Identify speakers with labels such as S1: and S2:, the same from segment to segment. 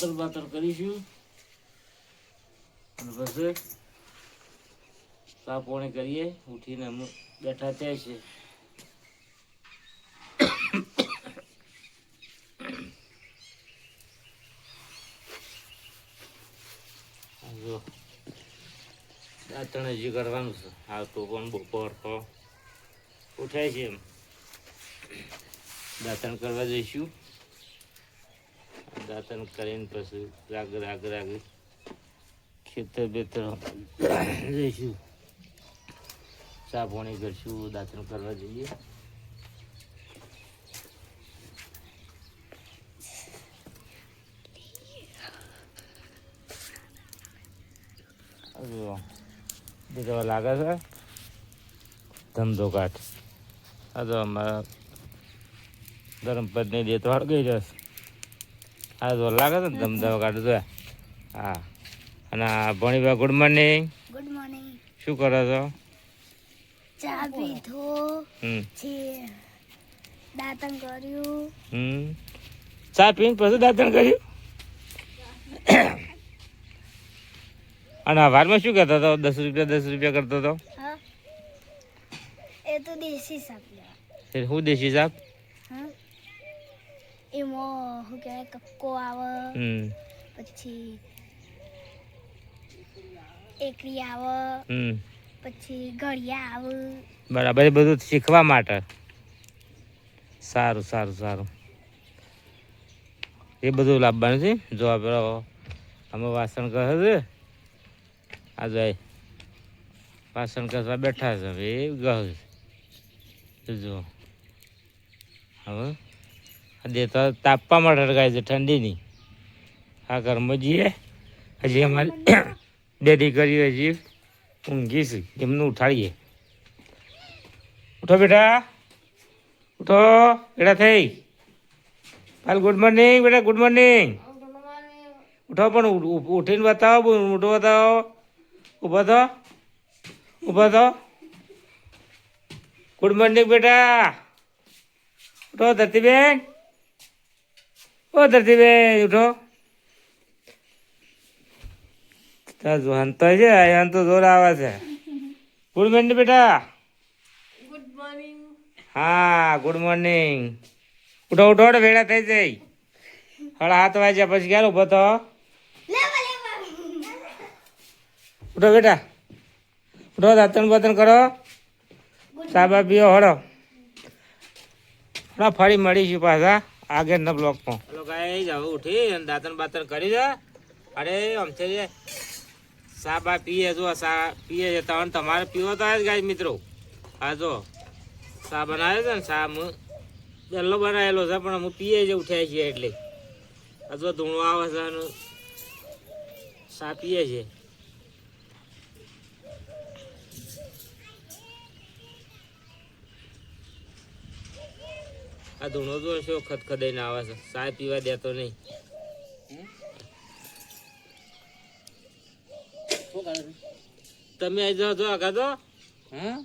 S1: દાંતર બાતર કરીશું. અને પછી સાપોણે કરીએ, ઉઠીને અમે બેઠા ત્યાં છે. આ જો દાંતણ હજી કરવાનું છે. હાલ તો પણ બપોર તો ઉઠાય છે એમ. દાંતણ કરવા જઈશું. દાંતણ કરીને પછી રાગ રાગ રાગ ખેતર બેતર જઈશું ચા પાણી કરશું, દાંતણ કરવા જઈએ. દેખાવા લાગે છે? ધંધો કાઢ આ તો અમારા ધરમપદની દે તો હળગઈ જશે આ તો લાગે છે ને ધમધો કાઢ તો હા. અને Bhanibhai good morning
S2: good morning
S1: શું કરો છો?
S2: ચા પીધો.
S1: હમ.
S2: છે દાંતણ કર્યું.
S1: હમ. ચા પીને પછી દાંતણ કર્યું? અને વારમાં શું કરતો હતો? દસ રૂપિયા દસ રૂપિયા કરતો હતો?
S2: એ તો દેશી
S1: સાપ હું દેશી સાપ?
S2: હા. એમાં શું કહેવાય કક્કો આવે. પછી એકરી આવે. પછી ઘડિયા આવે.
S1: બરાબર એ બધું શીખવા માટે. સારું સારું સારું. એ બધું લાવવાનું છે. જો આપણે અમે વાસણ કહે છે. આ જાય વાસણ કસવા બેઠા છે. હવે એ ગહ જો. હવે આ તો તાપવા માટે અટકાય છે, ઠંડીની. આ ઘરમાં જઈએ. હજી અમારી બે કરી હજી ઊંઘી છે, એમનું ઉઠાડીએ. ઉઠો બેટા. ઉઠો. બેટા થઈ. હાલ ગુડ મોર્નિંગ બેટા ગુડ મોર્નિંગ ઉઠો પણ ઉઠીને બતાવો મોટો બતાવો. ઊભો થો. ઊભો થો. ગુડ મોર્નિંગ બેટા. ઉઠો ધરતીબેન. ઓ ધરતીબેન ઉઠો. હંતો છે હંતો જોર આવે છે. ગુડ મોર્નિંગ બેટા.
S2: ગુડ મોર્નિંગ
S1: હા ગુડ મોર્નિંગ. ઉઠો ઉઠો ઉઠો ભેળા થઈ જઈ હળા હાથ વાગ્યા પછી ક્યારે ઊભો તો ઉઠો બેટા. ઉઠો દાંતણ બાતણ કરો. સાબા પીઓ હળો. હળો ફરી મળીશું પાછા. આગળના બ્લોકમાં હલો ગાઈ હવે ઉઠી અને દાંતન બાતણ કરી દે અરે અમથે જે સાબા પીએ જો સા પીએ છે. તણ તમારે પીવો તો જ ગાય મિત્રો. હા જો, સા બનાવ્યો છે ને, સા હું પહેલો બનાવેલો છે, પણ હું પીએ જ ઉઠ્યા છીએ એટલે. આ જો ધૂણો આવે છે અને સા પીએ છે. આ ધૂણો તો શું ખદખદાઈને આવે છે. સાય પીવા દેતો નહીં. તમે આવી જાઓ છો આગા તો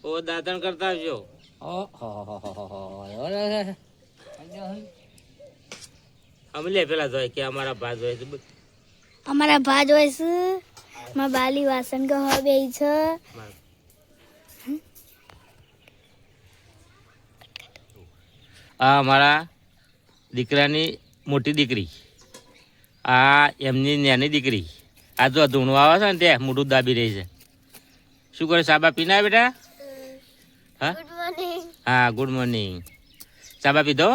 S1: ઓ દાંતણ કરતા આવજો. અમે લે પેલા જોઈએ કે અમારા ભાજ હોય છે.
S2: અમારા ભાજ હોય છે. માં બાલી વાસણ કહો બે છે.
S1: આ અમારા દીકરાની મોટી દીકરી. આ એમની નાની દીકરી. આ જો ધૂણું આવે છે ને તે મોઢું દાબી રહી છે. શું કરે સાબા પીના બેટા? હા?
S2: ગુડ મોર્નિંગ
S1: હા ગુડ મોર્નિંગ સાબા પીધો?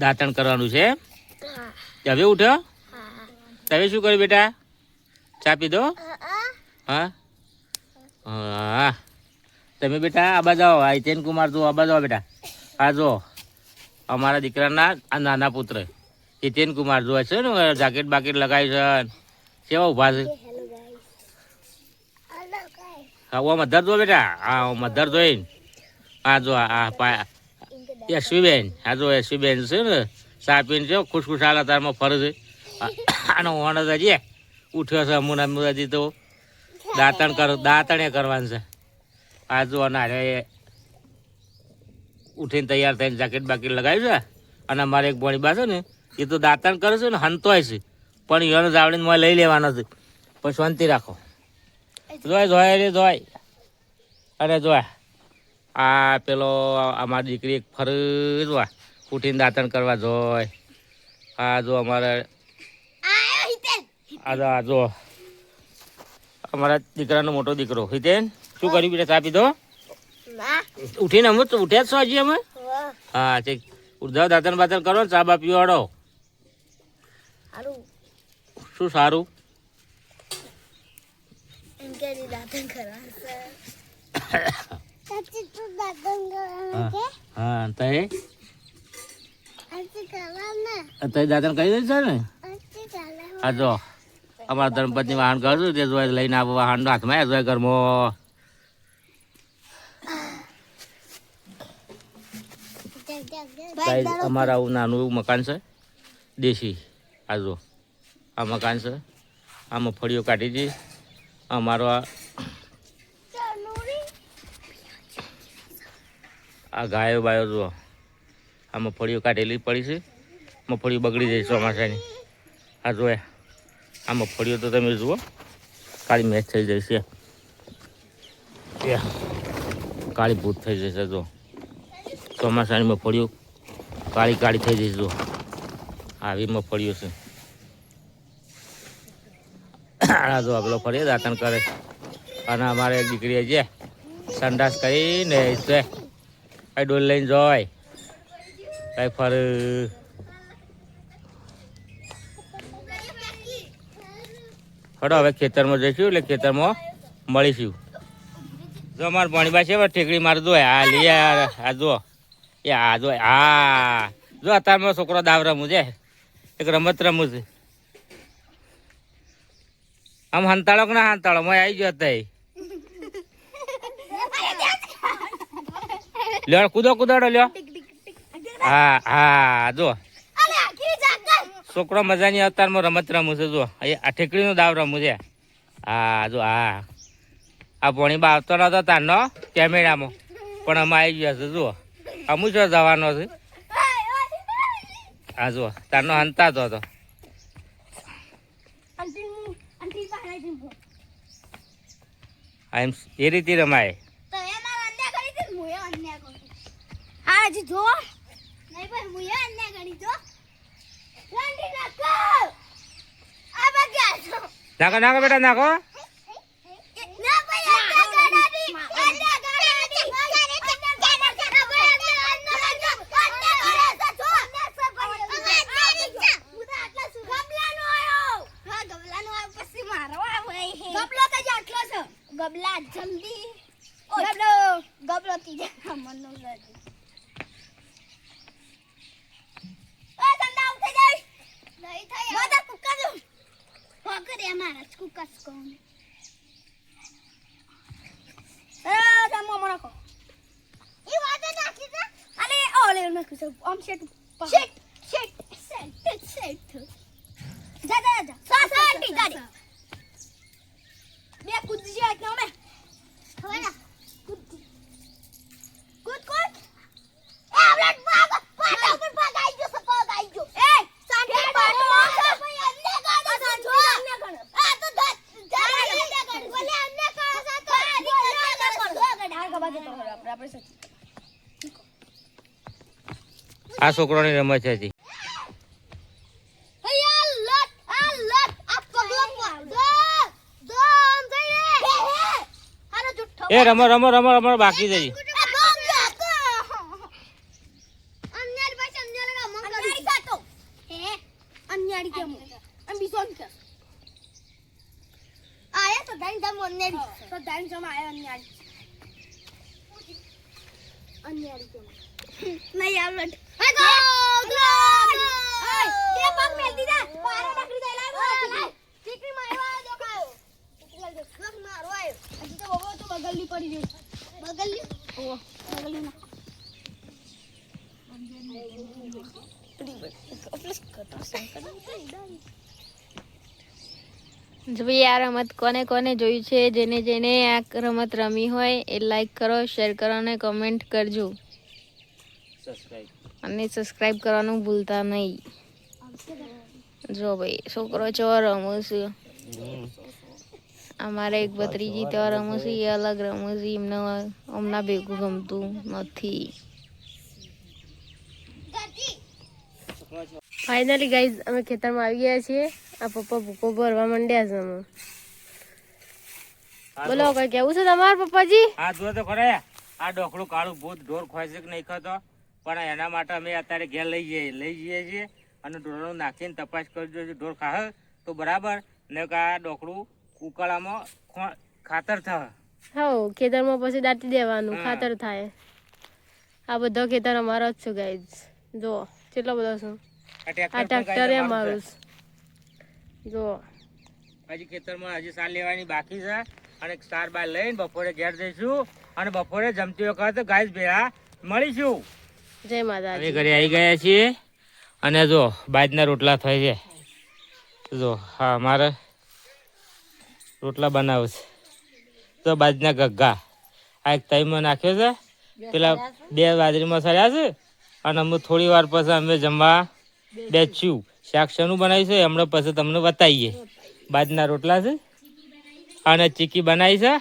S2: દાંતણ કરવાનું છે
S1: હવે ઉઠ્યો તમે શું કર્યું બેટા? ચા પીધો?
S2: હા?
S1: હા. તમે બેટા, આ બાજુ આ હિતેન કુમાર જો બાજુ જાઓ બેટા. આ જો અમારા દીકરાના આ નાના પુત્ર. હિતેન કુમાર જો છે ને, જાકેટ બાકેટ લગાવી છે કેવા ઊભા છે? હા ઓ મધર જો બેટા. હા મધર જોઈને. આ જો આ આ યશવીબેન. આ જો યશવીબેન છે ને ચા પીને છે, ખુશખુશાલ તારમાં ફરે છે. આ- આનો ઓણ જ હજી, ઉઠ્યો છે, અમુના અમુદાજી તો. દાંતણ કર દાંતણે કરવાનું છે. આ જો અનારે ઉઠીને તૈયાર થઈને જાકેટ બાકેટ લગાવ્યું છે. અને અમારે એક બોણી બા છે ને એ તો દાંતણ કરે છે ને હંતોય છે. પણ એનો જાવડીને મોય લઈ લેવાનો છે. પણ શાંતિ રાખો. જોય જોય રે જોય. અરે જોય. આ પેલો અમારી દીકરી એક ફર જોવા ઉઠીને દાંતણ કરવા જોય. આ જો અમારે આ જો આ જો. અમારા દીકરાનો મોટો દીકરો. હિતેન? શું કર્યું બેટા ચા પીધો ઉઠીને અમે તો ઉઠ્યા જ છો હજી અમે? હા. તે ઉર્ધા દાંતણ બાતણ કરો ને ચા બા પીવાડો. શું સારું?
S2: એમ કે દાંતન કરવા
S1: હા તય તય દાંતણ કરી દે છે ને? હા જો. અમારા ધર્મપત્ની વાહન કરશું તે જોઈ લઈને આવો વાહન હાથમાં જોઈ ઘરમાં. ગાઈસ, અમારા નાનું એવું મકાન છે. દેશી. આ જો. આ મકાન છે. આમાં ફળીઓ કાઢી હતી અમારો આ આ ગાયો બાયો જો આ મગફળીઓ કાઢેલી પડી છે. મગફળીઓ બગડી જાય ચોમાસાની. આ જોયા આ મગફળીઓ તો તમે જુઓ. કાળી મેચ થઈ જશે. કાળી ભૂત થઈ જશે જો. ચોમાસાની મગફળીઓ કાળી કાળી થઈ જશે જો. આવી મગફળીઓ છે. આ જો પેલો ફરી દાતણ કરે. અને અમારે એક દીકરી છે સંડાસ કરીને છે. કઈ ડોલ લઈને જોય. કઈ ફર હડો, હવે ખેતરમાં જઈશું એટલે ખેતરમાં મળીશું. જો, અમારે પાણીબા છે ઠેકડી માર દો આ લઈ આ જો એ આ જો હા જો અત્યારમાં છોકરો દાવ રમું છે. એક રમત રમું છે. આમ હંતાળો કે ના હંતાળો? મેં આવી ગયો તઈ લ્યો કૂદો, કૂદાડો, લ્યો. હા હા, જો. છોકરો મજાની અવતારમાં રમત રમું છે, જો. આ ઠેકડીનો દાવ રમું છે. હા, જો, હા. આ ભણી બા આવતો નતો તારનો કેમેરામાં, પણ અમે આવી ગયા છે, જુઓ. અમુ છો જવાનો છે. હા જુઓ, તારનો હતો આ એમ એ રીતે રમાય.
S2: નાખો
S1: નાખો બેટા, નાખો.
S2: ગબલા જલ્દી ગબલો ગબલો ત્રીજા મનનો રાજી આ ઠંડા ઉઠી જાય? નહીં થાય માતા કુકા દો પકડે મારા કુકા કોણ. એ જમો મરકો ઈ વાતે નાખી દે અરે ઓલે નાખી છે. આમ શેટ શેટ શેટ શેટ શેટ જા જા જા સા સા ટી ગાડી બે કૂદ જે આજ ના મે કૂદ કૂદ. કૂદ એ આવડત ભાગ પાટા ઉપર ભાગ આવી ગયો સપા આવી ગયો એ સાંજે પાટો ભાઈ અન્ને ગાડી જો આ તો જાડી અન્ને બોલે અન્ને કાળા સા તો અન્ને ગાડી ઢાળ ગવા દે આપણે આપણે
S1: આ છોકરોની રમત છે હજી.
S2: હૈયા લટ આ લટ આ પગલો દો દો આમ થઈ રે હારો જુઠ્ઠો
S1: એ રમો રમો રમો રમો બાકી જઈ
S2: નહીં મારો આવ્યો હજી તો બબો તો બગલની પડી ગયું બગલની ઓ બગલની ના.
S3: જો ભાઈ આ રમત કોને કોને જોયું છે જેને જેને આ રમત રમી હોય એ લાઈક કરો શેર કરો અને કમેન્ટ કરજો. અને સબસ્ક્રાઈબ કરવાનું ભૂલતા નહીં. જો ભાઈ છોકરો ચો રમું છે. અમારે એક ભત્રીજી તો રમું છે એ અલગ રમું છે એમને હમણાં ભેગું ગમતું નથી.
S4: ફાઇનલી ગાઈઝ અમે ખેતરમાં આવી ગયા છીએ. આ પપ્પા ભૂકો ભરવા માંડ્યા છે અમે બોલો કઈ કેવું છે તમારા પપ્પાજી?
S1: આ જો તો ખરે આ ડોકડું કાળું ભૂત ઢોર ખોય છે કે નહીં ખાતો પણ એના માટે અમે અત્યારે ઘેર લઈ જઈએ લઈ જઈએ છીએ અને ઢોરનું નાખીને તપાસ કરજો જો ઢોર ખાહે તો બરાબર. ને કે આ ડોકડું ઉકાળામાં ખાતર થાય.
S4: હા ખેતરમાં પછી દાટી દેવાનું ખાતર થાય. આ બધો ખેતર અમારો જ છે ગાઈઝ જો કેટલો બધો છું.
S1: આ ટ્રેક્ટર
S4: એ મારું છે. જો.
S1: હજી ખેતરમાં હજી સાર લેવાની બાકી છે. અને સાર બાર લઈને બપોરે ઘેર જઈશું. અને બપોરે જમતી વખત ગાય ભેળા મળીશું.
S4: જય
S1: હવે
S4: માતાજી
S1: ઘરે આવી ગયા છીએ. અને જો બાજના રોટલા થાય છે. જો હા અમારે રોટલા બનાવશે. તો બાજના ગગ્ગા આ એક તઈમાં નાખ્યો છે. પેલા બે બાજરીમાં સર્યા છે. અને અમે થોડી વાર પછી અમે જમવા બેચ્યું. શાક શેનું બનાવ્યું છે હમણાં પછી તમને બતાવીએ. બાજના રોટલા છે. અને ચીકી બનાવી છે.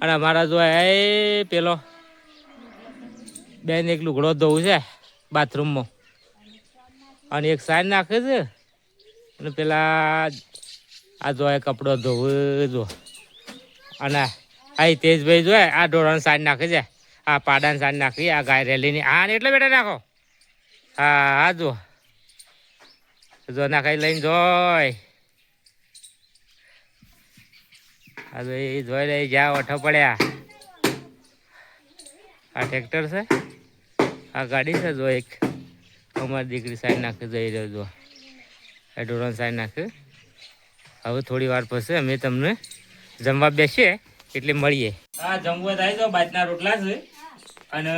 S1: અને અમારા જો એ પેલો બેન એક લુગડો ધોવું છે બાથરૂમમાં. અને એક સાઈડ નાખે છે. અને પેલા આ જો એ કપડો ધોવું, જો. અને આ તેજભાઈ જોય આ ઢોરણ સાંજ નાખે છે. આ પાડાને સાંજ નાખી, આ ગાય રેલીની. આ ને એટલે બેટા નાખો હા હા, જો. જો નાખાઈ લઈને જોય. હા જો એ જોઈ લઈ જ્યાં ઓઠો પડ્યા. આ ટ્રેક્ટર છે? આ ગાડી છે, જો એક. અમારી દીકરી સાઈડ નાખી, જઈ રહ્યો, જો. આ ઢોરણ સાઈડ નાખે. હવે થોડી વાર પછી અમે તમને જમવા બેસીએ એટલે મળીએ. હા, જમવા થાય તો બાજના રોટલા છે. અને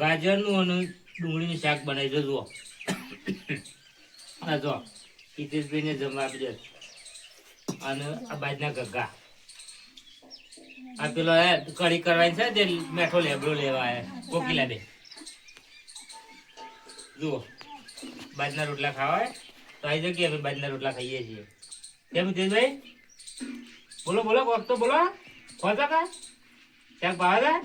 S1: ગાજરનું અને ડુંગળીનું શાક બનાવી દો, જુઓ. આ જો હિતેશભાઈને જમવા આપી દે. અને આ બાજના ગગા આ પેલો કઢી કરવાની છે તે મેઠો લેબડો લેવા હે કોકીલા દે જુઓ, બાજના રોટલા ખાવા તો આવી જગ્યાએ અમે બાજના રોટલા ખાઈએ છીએ. કેમ તેજભાઈ બોલો બોલો કોક તો બોલો ખોતા કા? ક્યાંક ભાવે છે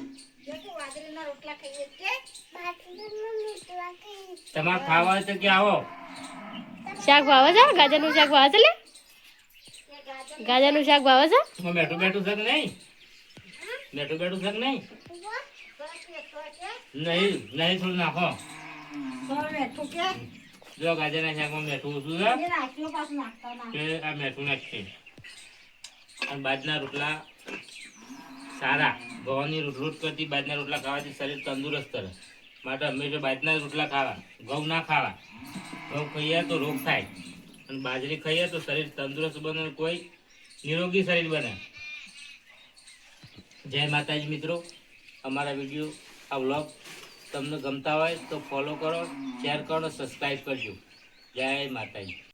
S1: તમારે ખાવા હોય તો કે આવો.
S4: શાક ભાવે છે? ગાજરનું શાક ભાવે છે લે? ગાજરનું શાક ભાવે છે?
S1: બેઠું છે કે નહીં? મેઠું બેઠું છે કે નહીં નહીં નહીં થોડું નાખો. જો ગાજરના શાકમાં મેઠું ઓછું છે. કે આ મેઠું નાખશે અને બાજના રોટલા સારા. ઘઉંની રોટ રોટ કરતી બાજના રોટલા ખાવાથી શરીર તંદુરસ્ત રહે. માટે હંમેશા બાજના રોટલા ખાવા. ઘઉં ના ખાવા. ઘઉં ખાઈએ તો રોગ થાય. અને બાજરી ખાઈએ તો શરીર તંદુરસ્ત બને કોઈ નિરોગી શરીર બને. જય માતાજી મિત્રો. અમારા વીડિયો આ વ્લોગ તમને ગમતા હોય તો ફોલો કરો શેર કરો સબસ્ક્રાઈબ કરજો. જય માતાજી.